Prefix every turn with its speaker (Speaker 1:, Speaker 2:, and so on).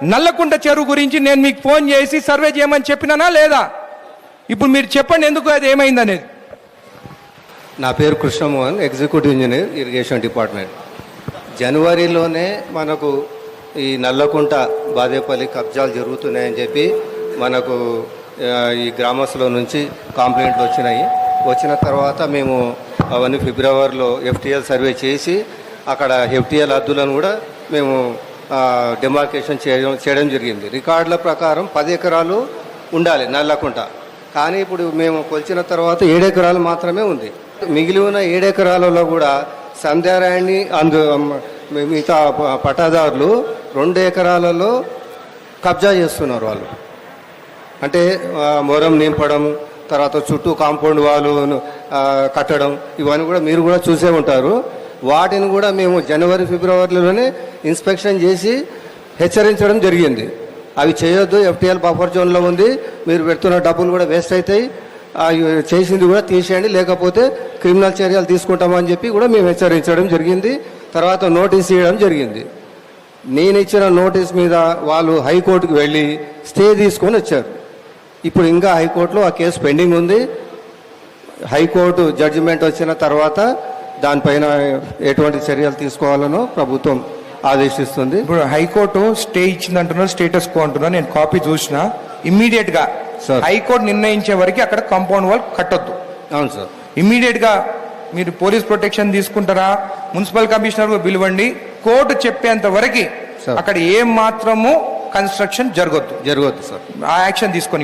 Speaker 1: నల్లకుంట చెరువు గురించి నేను మీకు ఫోన్ చేసి సర్వే చేయమని చెప్పినానా లేదా? ఇప్పుడు మీరు చెప్పండి ఎందుకు అది ఏమైంది అనేది
Speaker 2: నా పేరు Krishnamohan executive engineer irrigation department జనవరిలోనే మనకు ఈ నల్లకుంట బాదేపల్లి కబ్జాలు జరుగుతున్నాయని చెప్పి మనకు ఈ గ్రామస్తుల నుంచి కంప్లైంట్లు వచ్చినాయి. వచ్చిన తర్వాత మేము అవన్నీ ఫిబ్రవరిలో ఎఫ్టీఎల్ సర్వే చేసి అక్కడ ఎఫ్టీఎల్ హద్దులను కూడా మేము డిమార్కేషన్ చేయడం చేయడం జరిగింది. రికార్డుల ప్రకారం పది ఎకరాలు ఉండాలి నల్లకుంట. కానీ ఇప్పుడు మేము కొలిచిన తర్వాత ఏడెకరాలు మాత్రమే ఉంది. మిగిలి ఉన్న ఏడెకరాలలో కూడా సంధ్యారాయణి అందు మిగతా పట్టాదారులు రెండు ఎకరాలలో కబ్జా చేస్తున్నారు వాళ్ళు. అంటే మొరం నింపడం తర్వాత చుట్టూ కాంపౌండ్ వాళ్ళు కట్టడం ఇవన్నీ కూడా మీరు కూడా చూసే ఉంటారు. వాటిని కూడా మేము జనవరి ఫిబ్రవరిలోనే ఇన్స్పెక్షన్ చేసి హెచ్చరించడం జరిగింది. అవి చేయొద్దు ఎఫ్టీఎల్ బఫర్ జోన్లో ఉంది మీరు పెడుతున్న డబ్బులు కూడా వేస్ట్ అవుతాయి చేసింది కూడా తీసేయండి లేకపోతే క్రిమినల్ చర్యలు తీసుకుంటామని చెప్పి కూడా మేము హెచ్చరించడం జరిగింది. తర్వాత నోటీస్ ఇవ్వడం జరిగింది. నేను ఇచ్చిన నోటీస్ మీద వాళ్ళు హైకోర్టుకు వెళ్ళి స్టే తీసుకొని వచ్చారు. ఇప్పుడు ఇంకా హైకోర్టులో ఆ కేసు పెండింగ్ ఉంది. హైకోర్టు జడ్జిమెంట్ వచ్చిన తర్వాత దానిపైన ఎటువంటి చర్యలు తీసుకోవాలనో ప్రభుత్వం ఆదేశిస్తుంది.
Speaker 1: ఇప్పుడు హైకోర్టు స్టే ఇచ్చింది అంటున్నారు స్టేటస్ కో అంటున్నారు. నేను కాపీ చూసిన ఇమ్మీడియట్గా
Speaker 2: సార్.
Speaker 1: హైకోర్టు నిర్ణయించే వరకు అక్కడ కాంపౌండ్ వాల్ కట్టొద్దు.
Speaker 2: అవును సార్.
Speaker 1: ఇమ్మీడియట్గా మీరు పోలీస్ ప్రొటెక్షన్ తీసుకుంటారా? మున్సిపల్ కమిషనర్ పిలవండి. కోర్టు చెప్పేంత వరకు. అక్కడ ఏం మాత్రము కన్స్ట్రక్షన్ జరగొద్దు.
Speaker 2: జరగదు సార్.
Speaker 1: ఆ యాక్షన్ తీసుకొని